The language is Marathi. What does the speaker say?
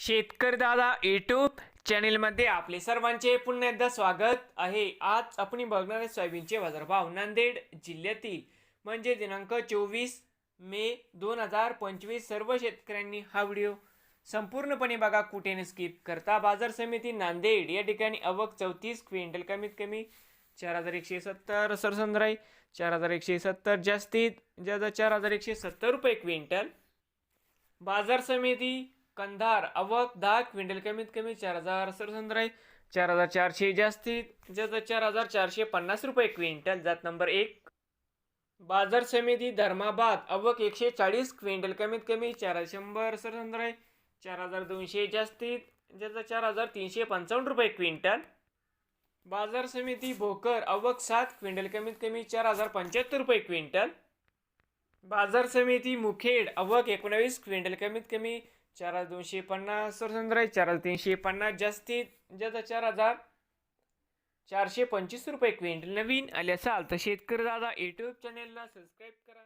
शेतकरी दादा यूट्यूब चॅनेलमध्ये आपले सर्वांचे पुन्हा एकदा स्वागत आहे. आज आपण बघणार आहे सोयाबीनचे बाजारभाव. नांदेड जिल्ह्यातील म्हणजे दिनांक चोवीस मे दोन हजार पंचवीस सर्व शेतकऱ्यांनी हा व्हिडिओ संपूर्णपणे बघा. कुठे स्किप करता. बाजार समिती नांदेड या ठिकाणी अवक चौतीस क्विंटल कमीत कमी चार हजार एकशे सत्तर सरसंद्राई चार हजार एकशे सत्तर जास्तीत जास्त चार हजार एकशे सत्तर रुपये क्विंटल. बाजार समिती कंधार अवक दहा क्विंटल कमीत कमी चार हजार सरसंद्राई चार हजार चारशे जास्तीत जास्त चार हजार चारशे पन्नास रुपये क्विंटल. जात नंबर एक बाजार समिती धर्माबाद अवक एकशे चाळीस क्विंटल कमीत कमी चार हजार शंभर सरसंद्राई चार हजार दोनशे जास्तीत जास्त चार हजार तीनशे पंचावन्न रुपये क्विंटल. बाजार समिती भोकर अवक सात क्विंटल कमीत कमी चार हजार पंच्याहत्तर रुपये क्विंटल. बाजार समिती मुखेड अवक एकोणावीस क्विंटल कमीत कमी चार हजार दोनशे पन्नास सरसंद्राई चार हजार तीनशे पन्नास जास्तीत जास्त चार हजार चारशे पंचवीस रुपये क्विंटल. नवीन आले असाल तर शेतकरी दादा यूट्यूब चॅनेलला सबस्क्राईब करा.